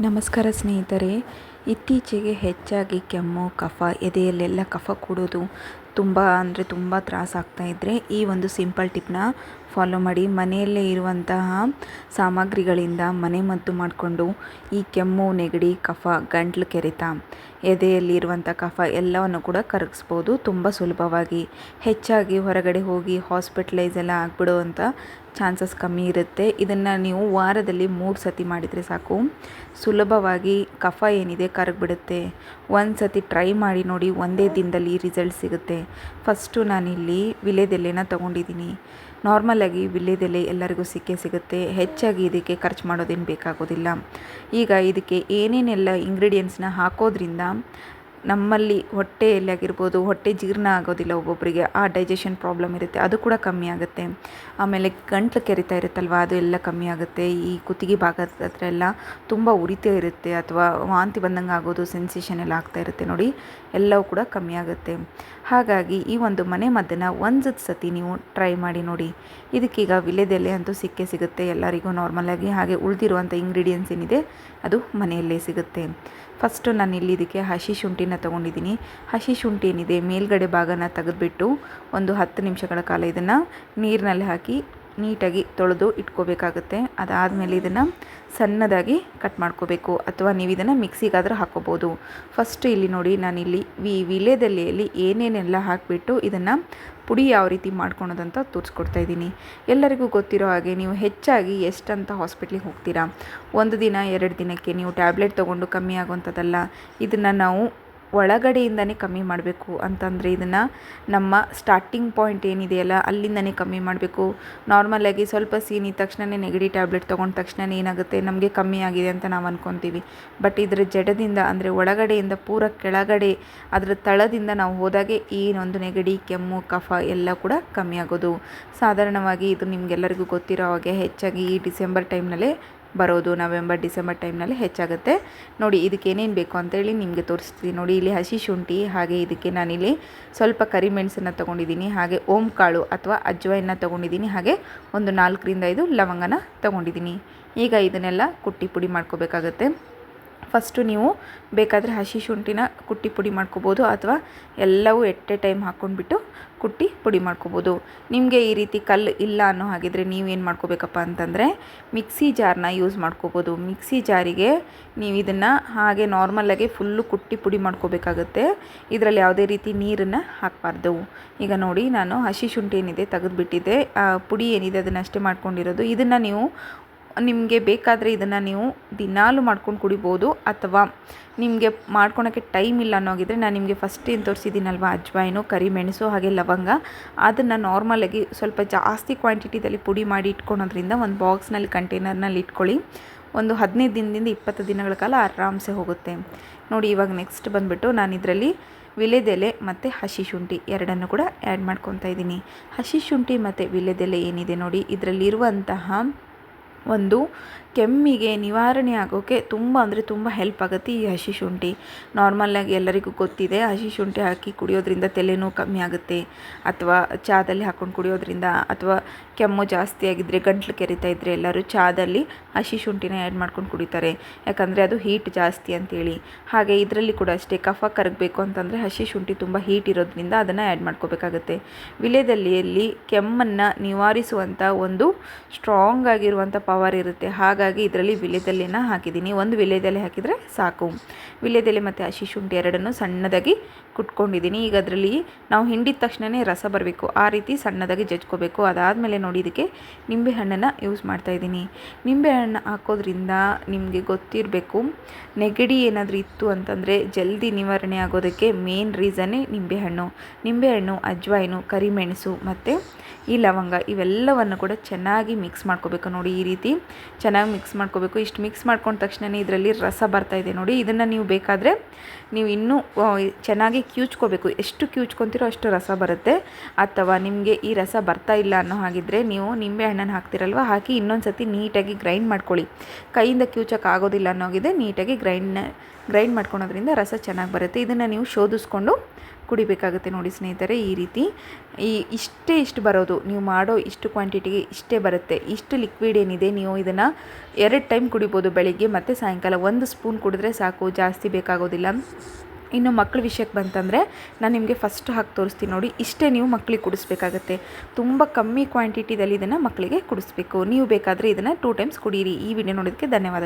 ನಮಸ್ಕಾರ ಸ್ನೇಹಿತರೆ ಇತ್ತೀಚೆಗೆ ಹೆಚ್ಚಾಗಿ ಕೆಮ್ಮು ಕಫ ಎದೆಯಲ್ಲೆಲ್ಲ ಕಫ ಕೂಡೋದು ತುಂಬ ಅಂದರೆ ತುಂಬ ತ್ರಾಸಾಗ್ತಾ ಇದ್ದರೆ ಈ ಒಂದು ಸಿಂಪಲ್ ಟಿಪ್ನ ಫಾಲೋ ಮಾಡಿ. ಮನೆಯಲ್ಲೇ ಇರುವಂತಹ ಸಾಮಗ್ರಿಗಳಿಂದ ಮನೆಮದ್ದು ಮಾಡಿಕೊಂಡು ಈ ಕೆಮ್ಮು, ನೆಗಡಿ, ಕಫ, ಗಂಟ್ಲು ಕೆರೆತ ಎದೆಯಲ್ಲಿರುವಂಥ ಕಫ ಎಲ್ಲವನ್ನು ಕೂಡ ಕರಗಿಸ್ಬೋದು ತುಂಬ ಸುಲಭವಾಗಿ. ಹೆಚ್ಚಾಗಿ ಹೊರಗಡೆ ಹೋಗಿ ಹಾಸ್ಪಿಟ್ಲೈಸ್ ಎಲ್ಲ ಆಗಿಬಿಡುವಂಥ ಚಾನ್ಸಸ್ ಕಮ್ಮಿ ಇರುತ್ತೆ. ಇದನ್ನು ನೀವು ವಾರದಲ್ಲಿ ಮೂರು ಸತಿ ಮಾಡಿದರೆ ಸಾಕು. ಸುಲಭವಾಗಿ ಕಫ ಏನಿದೆ ಕರಗಿಬಿಡುತ್ತೆ. ಒಂದು ಸತಿ ಟ್ರೈ ಮಾಡಿ ನೋಡಿ, ಒಂದೇ ದಿನದಲ್ಲಿ ರಿಸಲ್ಟ್ ಸಿಗುತ್ತೆ. ಫಸ್ಟು ನಾನಿಲ್ಲಿ ವಿಲೇದೆಲೆನ ತೊಗೊಂಡಿದ್ದೀನಿ. ನಾರ್ಮಲಾಗಿ ವಿಲೇದೆಲೆ ಎಲ್ಲರಿಗೂ ಸಿಕ್ಕೇ ಸಿಗುತ್ತೆ. ಹೆಚ್ಚಾಗಿ ಇದಕ್ಕೆ ಖರ್ಚು ಮಾಡೋದೇನು ಬೇಕಾಗೋದಿಲ್ಲ. ಈಗ ಇದಕ್ಕೆ ಏನೇನೆಲ್ಲ ಇಂಗ್ರೀಡಿಯೆಂಟ್ಸ್ನ ಹಾಕೋದ್ರಿಂದ ನಮ್ಮಲ್ಲಿ ಹೊಟ್ಟೆಯಲ್ಲಿ ಆಗಿರ್ಬೋದು ಹೊಟ್ಟೆ ಜೀರ್ಣ ಆಗೋದಿಲ್ಲ ಒಬ್ಬೊಬ್ಬರಿಗೆ ಆ ಡೈಜೆಷನ್ ಪ್ರಾಬ್ಲಮ್ ಇರುತ್ತೆ, ಅದು ಕೂಡ ಕಮ್ಮಿ ಆಗುತ್ತೆ. ಆಮೇಲೆ ಗಂಟ್ಲು ಕೆರಿತಾ ಇರುತ್ತಲ್ವ, ಅದು ಎಲ್ಲ ಕಮ್ಮಿ ಆಗುತ್ತೆ. ಈ ಕುತ್ತಿಗೆ ಭಾಗದ ಹತ್ರ ಎಲ್ಲ ತುಂಬ ಉರಿತಾ ಇರುತ್ತೆ ಅಥವಾ ವಾಂತಿ ಬಂದಂಗೆ ಆಗೋದು ಸೆನ್ಸೇಷನ್ ಎಲ್ಲ ಆಗ್ತಾ ಇರುತ್ತೆ ನೋಡಿ. ಎಲ್ಲವೂ ಕೂಡ ಕಮ್ಮಿ ಆಗುತ್ತೆ. ಹಾಗಾಗಿ ಈ ಒಂದು ಮನೆ ಮದ್ದನ್ನು ಒಂದು ಸತಿ ನೀವು ಟ್ರೈ ಮಾಡಿ ನೋಡಿ. ಇದಕ್ಕೀಗ ವಿಲೆದೆಲೆ ಅಂತೂ ಸಿಕ್ಕೇ ಸಿಗುತ್ತೆ. ಎಲ್ಲರಿಗೂ ನಾರ್ಮಲಾಗಿ ಹಾಗೆ ಉಳಿದಿರುವಂಥ ಇಂಗ್ರೀಡಿಯೆಂಟ್ಸ್ ಏನಿದೆ ಅದು ಮನೆಯಲ್ಲೇ ಸಿಗುತ್ತೆ. ಫಸ್ಟು ನಾನು ಇಲ್ಲಿ ಇದಕ್ಕೆ ಹಸಿ ಶುಂಠಿನ ತೊಗೊಂಡಿದ್ದೀನಿ. ಹಸಿ ಶುಂಠಿ ಏನಿದೆ ಮೇಲ್ಗಡೆ ಭಾಗನ ತೆಗೆದುಬಿಟ್ಟು ಒಂದು ಹತ್ತು ನಿಮಿಷಗಳ ಕಾಲ ಇದನ್ನು ನೀರಿನಲ್ಲಿ ಹಾಕಿ ನೀಟಾಗಿ ತೊಳೆದು ಇಟ್ಕೋಬೇಕಾಗುತ್ತೆ. ಅದಾದಮೇಲೆ ಇದನ್ನು ಸಣ್ಣದಾಗಿ ಕಟ್ ಮಾಡ್ಕೋಬೇಕು ಅಥವಾ ನೀವು ಇದನ್ನು ಮಿಕ್ಸಿಗಾದರೂ ಹಾಕ್ಕೋಬೋದು ಫಸ್ಟ್ ಇಲ್ಲಿ ನೋಡಿ ನಾನಿಲ್ಲಿ ವಿ ವಿಲೇದೆಲೆಯಲ್ಲಿ ಏನೇನೆಲ್ಲ ಹಾಕಿಬಿಟ್ಟು ಇದನ್ನು ಪುಡಿ ಯಾವ ರೀತಿ ಮಾಡ್ಕೊಳೋದಂತ ತೋರಿಸ್ಕೊಡ್ತಾ ಇದ್ದೀನಿ. ಎಲ್ಲರಿಗೂ ಗೊತ್ತಿರೋ ಹಾಗೆ ನೀವು ಹೆಚ್ಚಾಗಿ ಎಷ್ಟಂತ ಹಾಸ್ಪಿಟ್ಲಿಗೆ ಹೋಗ್ತೀರಾ? ಒಂದು ದಿನ, ಎರಡು ದಿನಕ್ಕೆ ನೀವು ಟ್ಯಾಬ್ಲೆಟ್ ತೊಗೊಂಡು ಕಮ್ಮಿ ಆಗುವಂಥದ್ದಲ್ಲ ಇದನ್ನು ನಾವು ಒಳಗಡೆಯಿಂದನೇ ಕಮ್ಮಿ ಮಾಡಬೇಕು ಅಂತಂದರೆ ಇದನ್ನು ನಮ್ಮ ಸ್ಟಾರ್ಟಿಂಗ್ ಪಾಯಿಂಟ್ ಏನಿದೆಯಲ್ಲ, ಅಲ್ಲಿಂದನೇ ಕಮ್ಮಿ ಮಾಡಬೇಕು. ನಾರ್ಮಲಾಗಿ ಸ್ವಲ್ಪ ಸೀನಿ ತಕ್ಷಣವೇ ನೆಗಡಿ ಟ್ಯಾಬ್ಲೆಟ್ ತೊಗೊಂಡ ತಕ್ಷಣ ಏನಾಗುತ್ತೆ, ನಮಗೆ ಕಮ್ಮಿ ಆಗಿದೆ ಅಂತ ನಾವು ಅಂದ್ಕೊತೀವಿ ಬಟ್ ಇದರ ಜಡದಿಂದ ಅಂದರೆ ಒಳಗಡೆಯಿಂದ ಪೂರ ಕೆಳಗಡೆ, ಅದರ ತಳದಿಂದ ನಾವು ಹೋದಾಗೆ ಒಂದು ನೆಗಡಿ, ಕೆಮ್ಮು, ಕಫ ಎಲ್ಲ ಕೂಡ ಕಮ್ಮಿ ಆಗೋದು. ಸಾಧಾರಣವಾಗಿ ಇದು ನಿಮಗೆಲ್ಲರಿಗೂ ಗೊತ್ತಿರೋ ಹಾಗೆ ಹೆಚ್ಚಾಗಿ ಈ ಡಿಸೆಂಬರ್ ಟೈಮ್ನಲ್ಲೇ ಬರೋದು ನವೆಂಬರ್, ಡಿಸೆಂಬರ್ ಟೈಮ್ನಲ್ಲಿ ಹೆಚ್ಚಾಗುತ್ತೆ. ನೋಡಿ, ಇದಕ್ಕೆ ಏನೇನು ಬೇಕು ಅಂತೇಳಿ ನಿಮಗೆ ತೋರಿಸ್ತೀನಿ. ನೋಡಿ, ಇಲ್ಲಿ ಹಸಿ ಶುಂಠಿ ಹಾಗೆ ಇದಕ್ಕೆ ನಾನಿಲ್ಲಿ ಸ್ವಲ್ಪ ಕರಿಮೆಣಸನ್ನು ತೊಗೊಂಡಿದ್ದೀನಿ, ಹಾಗೆ ಓಂ ಕಾಳು ಅಥವಾ ಅಜ್ವಾಯನ್ನ ತೊಗೊಂಡಿದ್ದೀನಿ, ಹಾಗೆ ಒಂದು ನಾಲ್ಕರಿಂದ ಐದು ಲವಂಗನ ತೊಗೊಂಡಿದ್ದೀನಿ. ಈಗ ಇದನ್ನೆಲ್ಲ ಕುಟ್ಟಿ ಪುಡಿ ಮಾಡ್ಕೋಬೇಕಾಗತ್ತೆ. ಫಸ್ಟು ನೀವು ಬೇಕಾದರೆ ಹಸಿ ಶುಂಠಿನ ಕುಟ್ಟಿ ಪುಡಿ ಮಾಡ್ಕೋಬೋದು ಅಥವಾ ಎಲ್ಲವೂ ಎಟ್ ಎ ಟೈಮ್ ಹಾಕ್ಕೊಂಡ್ಬಿಟ್ಟು ಕುಟ್ಟಿ ಪುಡಿ ಮಾಡ್ಕೋಬೋದು. ನಿಮಗೆ ಈ ರೀತಿ ಕಲ್ಲು ಇಲ್ಲ ಅನ್ನೋ ಹಾಗಿದ್ರೆ ನೀವೇನು ಮಾಡ್ಕೋಬೇಕಪ್ಪ ಅಂತಂದರೆ ಮಿಕ್ಸಿ ಜಾರ್ನ ಯೂಸ್ ಮಾಡ್ಕೋಬೋದು. ಮಿಕ್ಸಿ ಜಾರಿಗೆ ನೀವು ಇದನ್ನು ಹಾಗೆ ನಾರ್ಮಲಾಗಿ ಫುಲ್ಲು ಕುಟ್ಟಿ ಪುಡಿ ಮಾಡ್ಕೋಬೇಕಾಗುತ್ತೆ. ಇದರಲ್ಲಿ ಯಾವುದೇ ರೀತಿ ನೀರನ್ನು ಹಾಕಬಾರ್ದು. ಈಗ ನೋಡಿ ನಾನು ಹಸಿ ಶುಂಠಿ ಏನಿದೆ ತೆಗೆದುಬಿಟ್ಟಿದ್ದೆ. ಪುಡಿ ಏನಿದೆ ಅದನ್ನು ಅಷ್ಟೇ ಮಾಡ್ಕೊಂಡಿರೋದು. ಇದನ್ನು ನೀವು ನಿಮಗೆ ಬೇಕಾದರೆ ಇದನ್ನು ನೀವು ದಿನಾಲು ಮಾಡ್ಕೊಂಡು ಕುಡಿಬೋದು ಅಥವಾ ನಿಮಗೆ ಮಾಡ್ಕೊಳಕ್ಕೆ ಟೈಮ್ ಇಲ್ಲ ಅನ್ನೋಗಿದ್ರೆ ನಾನು ನಿಮಗೆ ಫಸ್ಟ್ ಏನು ತೋರಿಸಿದ್ದೀನಲ್ವ, ಅಜ್ವಾಯಿನು, ಕರಿಮೆಣಸು ಹಾಗೆ ಲವಂಗ. ಅದನ್ನು ನಾರ್ಮಲಾಗಿ ಸ್ವಲ್ಪ ಜಾಸ್ತಿ ಕ್ವಾಂಟಿಟಿದಲ್ಲಿ ಪುಡಿ ಮಾಡಿ ಇಟ್ಕೊಳೋದ್ರಿಂದ ಒಂದು ಬಾಕ್ಸ್ನಲ್ಲಿ ಕಂಟೈನರ್ನಲ್ಲಿ ಇಟ್ಕೊಳ್ಳಿ. ಒಂದು ಹದಿನೈದು ದಿನದಿಂದ ಇಪ್ಪತ್ತು ದಿನಗಳ ಕಾಲ ಆರಾಮ್ಸೆ ಹೋಗುತ್ತೆ. ನೋಡಿ ಇವಾಗ ನೆಕ್ಸ್ಟ್ ಬಂದುಬಿಟ್ಟು ನಾನು ಇದರಲ್ಲಿ ವಿಲೆದೆಲೆ ಮತ್ತು ಹಸಿ ಶುಂಠಿ ಎರಡನ್ನು ಕೂಡ ಆ್ಯಡ್ ಮಾಡ್ಕೊತಾ ಇದ್ದೀನಿ. ಹಸಿ ಶುಂಠಿ ಮತ್ತು ವಿಲೆದೆಲೆ ಏನಿದೆ ನೋಡಿ, ಇದರಲ್ಲಿರುವಂತಹ ಒಂದು ಕೆಮ್ಮಿಗೆ ನಿವಾರಣೆ ಆಗೋಕ್ಕೆ ತುಂಬ ಅಂದರೆ ತುಂಬ ಹೆಲ್ಪ್ ಆಗುತ್ತೆ ಈ ಹಸಿ ಶುಂಠಿ. ನಾರ್ಮಲ್ಲಾಗಿ ಎಲ್ಲರಿಗೂ ಗೊತ್ತಿದೆ, ಹಸಿ ಶುಂಠಿ ಹಾಕಿ ಕುಡಿಯೋದ್ರಿಂದ ತಲೆನೋವು ಕಮ್ಮಿ ಆಗುತ್ತೆ ಅಥವಾ ಚಾದಲ್ಲಿ ಹಾಕ್ಕೊಂಡು ಕುಡಿಯೋದ್ರಿಂದ ಅಥವಾ ಕೆಮ್ಮು ಜಾಸ್ತಿ ಆಗಿದ್ದರೆ ಗಂಟ್ಲು ಕೆರಿತಾ ಇದ್ದರೆ ಎಲ್ಲರೂ ಚಾದಲ್ಲಿ ಹಸಿ ಶುಂಠಿನ ಆ್ಯಡ್ ಮಾಡ್ಕೊಂಡು ಕುಡಿತಾರೆ. ಯಾಕಂದರೆ ಅದು ಹೀಟ್ ಜಾಸ್ತಿ ಅಂತೇಳಿ. ಹಾಗೆ ಇದರಲ್ಲಿ ಕೂಡ ಅಷ್ಟೇ, ಕಫ ಕರಗಬೇಕು ಅಂತಂದರೆ ಹಸಿ ಶುಂಠಿ ತುಂಬ ಹೀಟ್ ಇರೋದ್ರಿಂದ ಅದನ್ನು ಆ್ಯಡ್ ಮಾಡ್ಕೋಬೇಕಾಗುತ್ತೆ. ವಿಲೇದಲ್ಲಿಯಲ್ಲಿ ಕೆಮ್ಮನ್ನು ನಿವಾರಿಸುವಂಥ ಒಂದು ಸ್ಟ್ರಾಂಗ್ ಆಗಿರುವಂಥ ಪವರ್ ಇರುತ್ತೆ. ಹಾಗಾಗಿ ಇದರಲ್ಲಿ ವಿಲೆದೆಲೆನ ಹಾಕಿದ್ದೀನಿ. ಒಂದು ವಿಲೆದೆಲೆ ಹಾಕಿದರೆ ಸಾಕು. ವಿಲೆದೆಲೆ ಮತ್ತು ಹಸಿ ಶುಂಠಿ ಎರಡನ್ನು ಸಣ್ಣದಾಗಿ ಕುಟ್ಕೊಂಡಿದ್ದೀನಿ. ಈಗ ಅದರಲ್ಲಿ ನಾವು ಹಿಂಡಿದ ತಕ್ಷಣವೇ ರಸ ಬರಬೇಕು. ಆ ರೀತಿ ಸಣ್ಣದಾಗಿ ಜಜ್ಕೋಬೇಕು. ಅದಾದಮೇಲೆ ನೋಡಿ ಇದಕ್ಕೆ ನಿಂಬೆಹಣ್ಣನ್ನು ಯೂಸ್ ಮಾಡ್ತಾಯಿದ್ದೀನಿ ನಿಂಬೆಹಣ್ಣು ಹಾಕೋದ್ರಿಂದ ನಿಮಗೆ ಗೊತ್ತಿರಬೇಕು, ನೆಗಡಿ ಏನಾದರೂ ಇತ್ತು ಅಂತಂದರೆ ಜಲ್ದಿ ನಿವಾರಣೆ ಆಗೋದಕ್ಕೆ ಮೇನ್ ರೀಸನ್ನೇ ನಿಂಬೆಹಣ್ಣು ನಿಂಬೆಹಣ್ಣು ಅಜ್ವಾಯಿನು, ಕರಿಮೆಣಸು ಮತ್ತು ಈ ಲವಂಗ ಇವೆಲ್ಲವನ್ನು ಕೂಡ ಚೆನ್ನಾಗಿ ಮಿಕ್ಸ್ ಮಾಡ್ಕೋಬೇಕು. ನೋಡಿ ಈ ರೀತಿ ಚೆನ್ನಾಗಿ ಮಿಕ್ಸ್ ಮಾಡ್ಕೋಬೇಕು. ಇಷ್ಟು ಮಿಕ್ಸ್ ಮಾಡ್ಕೊಂಡ ತಕ್ಷಣವೇ ಇದರಲ್ಲಿ ರಸ ಬರ್ತಾ ಇದೆ ನೋಡಿ. ಇದನ್ನು ನೀವು ಬೇಕಾದರೆ ನೀವು ಇನ್ನೂ ಚೆನ್ನಾಗಿ ಕ್ಯೂಚ್ಕೋಬೇಕು. ಎಷ್ಟು ಕ್ಯೂಚ್ಕೊತೀರೋ ಅಷ್ಟು ರಸ ಬರುತ್ತೆ. ಅಥವಾ ನಿಮಗೆ ಈ ರಸ ಬರ್ತಾ ಇಲ್ಲ ಅನ್ನೋ ಹಾಗಿದ್ರೆ ನೀವು ನಿಂಬೆ ಹಣ್ಣನ್ನು ಹಾಕ್ತಿರಲ್ವ? ಹಾಕಿ ಇನ್ನೊಂದು ಸತಿ ನೀಟಾಗಿ ಗ್ರೈಂಡ್ ಮಾಡ್ಕೊಳ್ಳಿ. ಕೈಯಿಂದ ಕ್ಯೂಚಕ್ಕೆ ಆಗೋದಿಲ್ಲ ಅನ್ನೋಗಿದೆ ನೀಟಾಗಿ ಗ್ರೈಂಡ್ ಗ್ರೈಂಡ್ ಮಾಡ್ಕೊಳೋದ್ರಿಂದ ರಸ ಚೆನ್ನಾಗಿ ಬರುತ್ತೆ. ಇದನ್ನು ನೀವು ಶೋಧಿಸ್ಕೊಂಡು ಕುಡಿಬೇಕಾಗುತ್ತೆ ನೋಡಿ ಸ್ನೇಹಿತರೆ ಈ ರೀತಿ. ಈ ಇಷ್ಟೇ ಇಷ್ಟು ಬರೋದು, ನೀವು ಮಾಡೋ ಇಷ್ಟು ಕ್ವಾಂಟಿಟಿಗೆ ಇಷ್ಟೇ ಬರುತ್ತೆ. ಇಷ್ಟು ಲಿಕ್ವಿಡ್ ಏನಿದೆ, ನೀವು ಇದನ್ನು ಎರಡು ಟೈಮ್ ಕುಡಿಬೋದು ಬೆಳಿಗ್ಗೆ ಮತ್ತು ಸಾಯಂಕಾಲ. ಒಂದು ಸ್ಪೂನ್ ಕುಡಿದ್ರೆ ಸಾಕು, ಜಾಸ್ತಿ ಬೇಕಾಗೋದಿಲ್ಲ. ಇನ್ನು ಮಕ್ಕಳ ವಿಷಯಕ್ಕೆ ಬಂತಂದರೆ, ನಾನು ನಿಮಗೆ ಫಸ್ಟ್ ಹಾಕಿ ತೋರಿಸ್ತೀನಿ ನೋಡಿ. ಇಷ್ಟೇ ನೀವು ಮಕ್ಕಳಿಗೆ ಕುಡಿಸ್ಬೇಕಾಗತ್ತೆ. ತುಂಬ ಕಮ್ಮಿ ಕ್ವಾಂಟಿಟಿದಲ್ಲಿ ಇದನ್ನು ಮಕ್ಕಳಿಗೆ ಕುಡಿಸ್ಬೇಕು. ನೀವು ಬೇಕಾದರೆ ಇದನ್ನು ಟೂ ಟೈಮ್ಸ್ ಕುಡೀರಿ. ಈ ವಿಡಿಯೋ ನೋಡೋದಕ್ಕೆ ಧನ್ಯವಾದ.